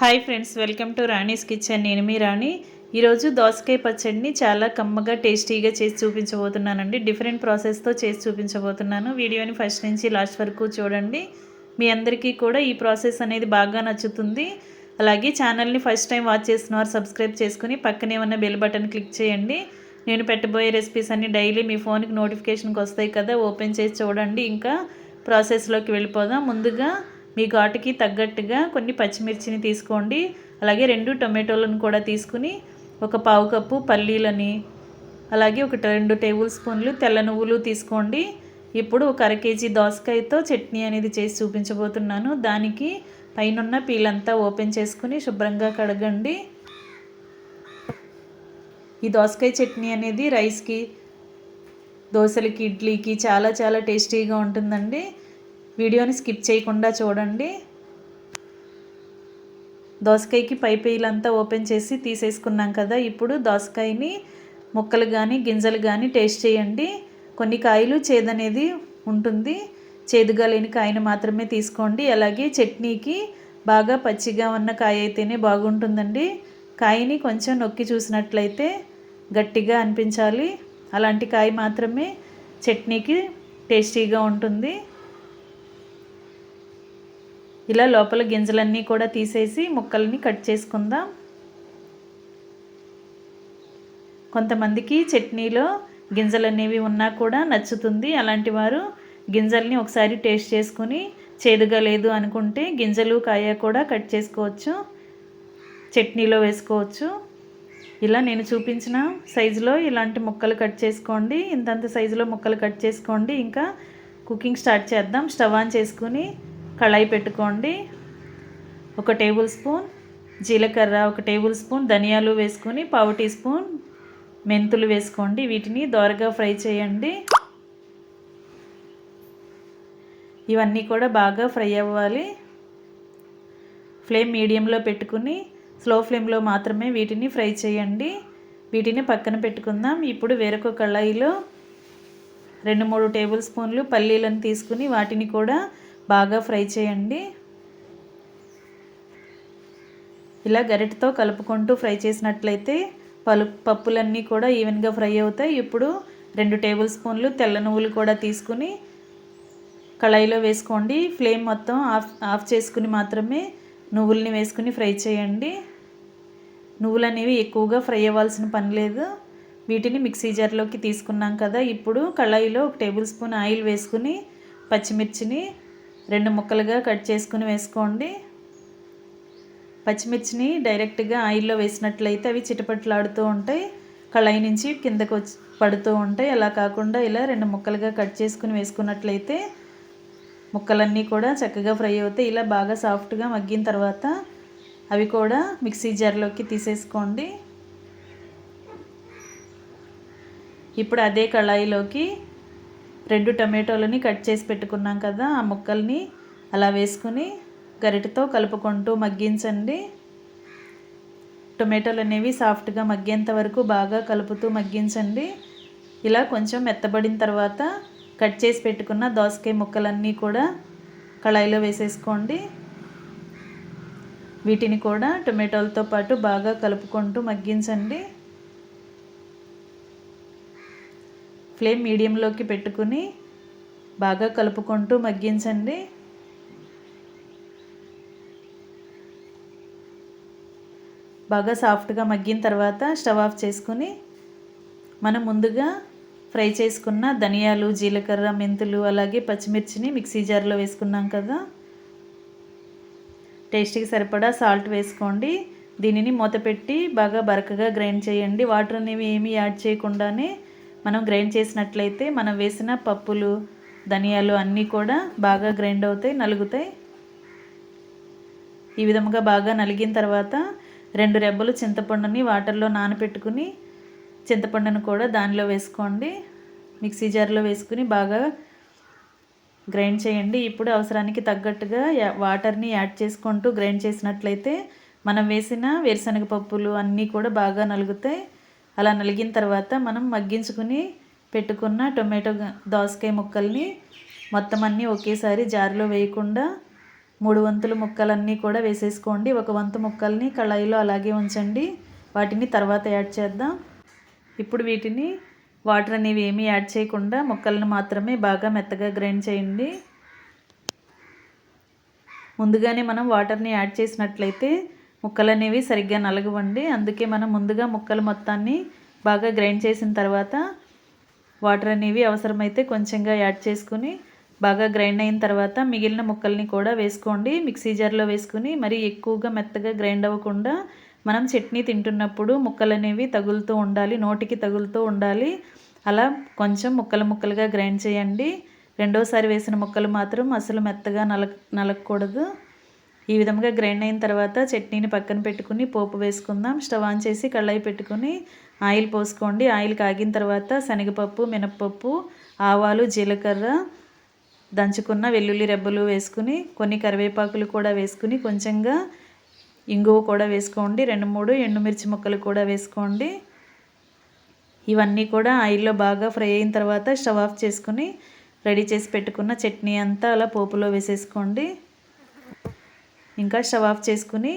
Hi friends welcome to Rani's kitchen నేను మీ రాణి. ఈరోజు దోసకాయ పచ్చడిని చాలా కమ్మగా టేస్టీగా చేసి చూపించబోతున్నానండి. డిఫరెంట్ ప్రాసెస్తో చేసి చూపించబోతున్నాను. వీడియోని ఫస్ట్ నుంచి లాస్ట్ వరకు చూడండి. మీ అందరికీ కూడా ఈ ప్రాసెస్ అనేది బాగా నచ్చుతుంది. అలాగే ఛానల్ని ఫస్ట్ టైం వాచ్ చేస్తున్నవారు సబ్స్క్రైబ్ చేసుకుని పక్కనే ఉన్న బెల్ బటన్ క్లిక్ చేయండి. నేను పెట్టబోయే రెసిపీస్ అన్నీ డైలీ మీ ఫోన్కి నోటిఫికేషన్కి వస్తాయి కదా ఓపెన్ చేసి చూడండి. ఇంకా ప్రాసెస్లోకి వెళ్ళిపోదాం. ముందుగా మీ ఘాటుకి తగ్గట్టుగా కొన్ని పచ్చిమిర్చిని తీసుకోండి. అలాగే రెండు టొమాటోలను కూడా తీసుకుని ఒక పావు కప్పు పల్లీలని అలాగే ఒక రెండు టేబుల్ స్పూన్లు తెల్ల నువ్వులు తీసుకోండి. ఇప్పుడు ఒక అర కేజీ దోసకాయతో చట్నీ అనేది చేసి చూపించబోతున్నాను. దానికి పైనున్న పీలంతా ఓపెన్ చేసుకుని శుభ్రంగా కడగండి. ఈ దోసకాయ చట్నీ అనేది రైస్కి దోశలకి ఇడ్లీకి చాలా చాలా టేస్టీగా ఉంటుందండి. వీడియోని స్కిప్ చేయకుండా చూడండి. దోసకాయకి పై పైలంతా ఓపెన్ చేసి తీసేసుకున్నాం కదా. ఇప్పుడు దోసకాయని ముక్కలు కానీ గింజలు కానీ టేస్ట్ చేయండి. కొన్ని కాయలు చేదనేది ఉంటుంది. చేదుగా లేని కాయను మాత్రమే తీసుకోండి. అలాగే చట్నీకి బాగా పచ్చిగా ఉన్న కాయ అయితేనే బాగుంటుందండి. కాయని కొంచెం నొక్కి చూసినట్లయితే గట్టిగా అనిపించాలి. అలాంటి కాయ మాత్రమే చట్నీకి టేస్టీగా ఉంటుంది. ఇలా లోపల గింజలన్నీ కూడా తీసేసి ముక్కల్ని కట్ చేసుకుందాం. కొంతమందికి చట్నీలో గింజలు అనేవి ఉన్నా కూడా నచ్చుతుంది. అలాంటి వారు గింజల్ని ఒకసారి టేస్ట్ చేసుకుని చేదుగా లేదు అనుకుంటే గింజలు కాయ కూడా కట్ చేసుకోవచ్చు. చట్నీలో వేసుకోవచ్చు. ఇలా నేను చూపించిన సైజులో ఇలాంటి ముక్కలు కట్ చేసుకోండి. ఇంతంత సైజులో ముక్కలు కట్ చేసుకోండి. ఇంకా కుకింగ్ స్టార్ట్ చేద్దాం. స్టవ్ ఆన్ చేసుకుని కళాయి పెట్టుకోండి. ఒక టేబుల్ స్పూన్ జీలకర్ర ఒక టేబుల్ స్పూన్ ధనియాలు వేసుకొని పావు టీ స్పూన్ మెంతులు వేసుకోండి. వీటిని దోరగా ఫ్రై చేయండి. ఇవన్నీ కూడా బాగా ఫ్రై అవ్వాలి. ఫ్లేమ్ మీడియంలో పెట్టుకుని స్లో ఫ్లేమ్లో మాత్రమే వీటిని ఫ్రై చేయండి. వీటిని పక్కన పెట్టుకుందాం. ఇప్పుడు వేరొక కళాయిలో రెండు మూడు టేబుల్ స్పూన్లు పల్లీలను తీసుకుని వాటిని కూడా బాగా ఫ్రై చేయండి. ఇలా గరిటతో కలుపుకుంటూ ఫ్రై చేసినట్లయితే పలు పప్పులన్నీ కూడా ఈవెన్గా ఫ్రై అవుతాయి. ఇప్పుడు రెండు టేబుల్ స్పూన్లు తెల్ల నువ్వులు కూడా తీసుకుని కళాయిలో వేసుకోండి. ఫ్లేమ్ మొత్తం ఆఫ్ ఆఫ్ చేసుకుని మాత్రమే నువ్వుల్ని వేసుకుని ఫ్రై చేయండి. నువ్వులు అనేవి ఎక్కువగా ఫ్రై అవ్వాల్సిన పని లేదు. వీటిని మిక్సీ జార్లోకి తీసుకున్నాం కదా. ఇప్పుడు కళాయిలో ఒక టేబుల్ స్పూన్ ఆయిల్ వేసుకుని పచ్చిమిర్చిని రెండు ముక్కలుగా కట్ చేసుకుని వేసుకోండి. పచ్చిమిర్చిని డైరెక్ట్గా ఆయిల్లో వేసినట్లయితే అవి చిటపట్లాడుతూ ఉంటాయి. కళాయి నుంచి కిందకు వచ్చి పడుతూ ఉంటాయి. అలా కాకుండా ఇలా రెండు ముక్కలుగా కట్ చేసుకుని వేసుకున్నట్లయితే ముక్కలన్నీ కూడా చక్కగా ఫ్రై అవుతాయి. ఇలా బాగా సాఫ్ట్గా మగ్గిన తర్వాత అవి కూడా మిక్సీ జార్లోకి తీసేసుకోండి. ఇప్పుడు అదే కళాయిలోకి రెండు టమాటోలని కట్ చేసి పెట్టుకున్నాం కదా ఆ ముక్కల్ని అలా వేసుకుని గరిటతో కలుపుకుంటూ మగ్గించండి. టొమాటోలు అనేవి సాఫ్ట్గా మగ్గేంత వరకు బాగా కలుపుతూ మగ్గించండి. ఇలా కొంచెం మెత్తబడిన తర్వాత కట్ చేసి పెట్టుకున్న దోసకాయ ముక్కలన్నీ కూడా కళాయిలో వేసేసుకోండి. వీటిని కూడా టొమాటోలతో పాటు బాగా కలుపుకుంటూ మగ్గించండి. ఫ్లేమ్ మీడియంలోకి పెట్టుకుని బాగా కలుపుకుంటూ మగ్గించండి. బాగా సాఫ్ట్గా మగ్గిన తర్వాత స్టవ్ ఆఫ్ చేసుకుని మనం ముందుగా ఫ్రై చేసుకున్న ధనియాలు జీలకర్ర మెంతులు అలాగే పచ్చిమిర్చిని మిక్సీ జార్లో వేసుకున్నాం కదా. టేస్ట్కి సరిపడా సాల్ట్ వేసుకోండి. దీనిని మూత పెట్టి బాగా బరకగా గ్రైండ్ చేయండి. వాటర్ అనేవి ఏమీ యాడ్ చేయకుండానే మనం గ్రైండ్ చేసినట్లయితే మనం వేసిన పప్పులు ధనియాలు అన్నీ కూడా బాగా గ్రైండ్ అవుతాయి నలుగుతాయి. ఈ విధముగా బాగా నలిగిన తర్వాత రెండు రెబ్బలు చింతపండుని వాటర్లో నానపెట్టుకుని చింతపండును కూడా దానిలో వేసుకోండి. మిక్సీ జార్లో వేసుకుని బాగా గ్రైండ్ చేయండి. ఇప్పుడు అవసరానికి తగ్గట్టుగా వాటర్ని యాడ్ చేసుకుంటూ గ్రైండ్ చేసినట్లయితే మనం వేసిన వేరుశనగ పప్పులు అన్నీ కూడా బాగా నలుగుతాయి. అలా నలిగిన తర్వాత మనం మగ్గించుకుని పెట్టుకున్న టొమాటో దోసకాయ ముక్కల్ని మొత్తం అన్నీ ఒకేసారి జారులో వేయకుండా మూడు వంతుల ముక్కలన్నీ కూడా వేసేసుకోండి. ఒక వంతు ముక్కల్ని కళాయిలో అలాగే ఉంచండి. వాటిని తర్వాత యాడ్ చేద్దాం. ఇప్పుడు వీటిని వాటర్ అనేవి ఏమీ యాడ్ చేయకుండా ముక్కలను మాత్రమే బాగా మెత్తగా గ్రైండ్ చేయండి. ముందుగానే మనం వాటర్ని యాడ్ చేసినట్లయితే ముక్కలు అనేవి సరిగ్గా నలగవండి. అందుకే మనం ముందుగా ముక్కలు మొత్తాన్ని బాగా గ్రైండ్ చేసిన తర్వాత వాటర్ అనేవి అవసరమైతే కొంచెంగా యాడ్ చేసుకుని బాగా గ్రైండ్ అయిన తర్వాత మిగిలిన ముక్కల్ని కూడా వేసుకోండి. మిక్సీ జార్లో వేసుకుని మరీ ఎక్కువగా మెత్తగా గ్రైండ్ అవ్వకుండా మనం చట్నీ తింటున్నప్పుడు ముక్కలు అనేవి తగులుతూ ఉండాలి నోటికి తగులుతూ ఉండాలి. అలా కొంచెం ముక్కలు ముక్కలుగా గ్రైండ్ చేయండి. రెండోసారి వేసిన ముక్కలు మాత్రం అసలు మెత్తగా నలక నలకూడదు ఈ విధంగా గ్రైండ్ అయిన తర్వాత చట్నీని పక్కన పెట్టుకుని పోపు వేసుకుందాం. స్టవ్ ఆన్ చేసి కళ్ళాయి పెట్టుకుని ఆయిల్ పోసుకోండి. ఆయిల్ కాగిన తర్వాత శనగపప్పు మినప్పప్పు ఆవాలు జీలకర్ర దంచుకున్న వెల్లుల్లి రెబ్బలు వేసుకుని కొన్ని కరివేపాకులు కూడా వేసుకుని కొంచెంగా ఇంగువ కూడా వేసుకోండి. రెండు మూడు ఎండుమిర్చి ముక్కలు కూడా వేసుకోండి. ఇవన్నీ కూడా ఆయిల్లో బాగా ఫ్రై అయిన తర్వాత స్టవ్ ఆఫ్ చేసుకుని రెడీ చేసి పెట్టుకున్న చట్నీ అంతా అలా పోపులో వేసేసుకోండి. ఇంకా స్టవ్ ఆఫ్ చేసుకుని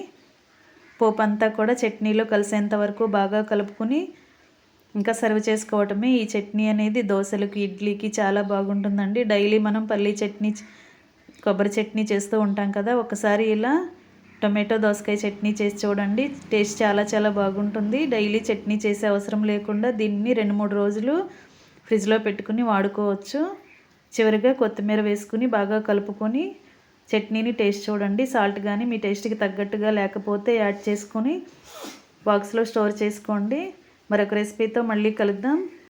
పోపు అంతా కూడా చట్నీలో కలిసేంత వరకు బాగా కలుపుకుని ఇంకా సర్వ్ చేసుకోవటమే. ఈ చట్నీ అనేది దోశలకు ఇడ్లీకి చాలా బాగుంటుందండి. డైలీ మనం పల్లీ చట్నీ కొబ్బరి చట్నీ చేస్తూ ఉంటాం కదా. ఒకసారి ఇలా టొమాటో దోసకాయ చట్నీ చేసి చూడండి. టేస్ట్ చాలా చాలా బాగుంటుంది. డైలీ చట్నీ చేసే అవసరం లేకుండా దీన్ని రెండు మూడు రోజులు ఫ్రిడ్జ్లో పెట్టుకుని వాడుకోవచ్చు. చివరిగా కొత్తిమీర వేసుకుని బాగా కలుపుకొని చట్నీని టేస్ట్ చూడండి. సాల్ట్ కానీ మీ టేస్ట్కి తగ్గట్టుగా లేకపోతే యాడ్ చేసుకొని బాక్స్లో స్టోర్ చేసుకోండి. మరొక రెసిపీతో మళ్ళీ కలుద్దాం.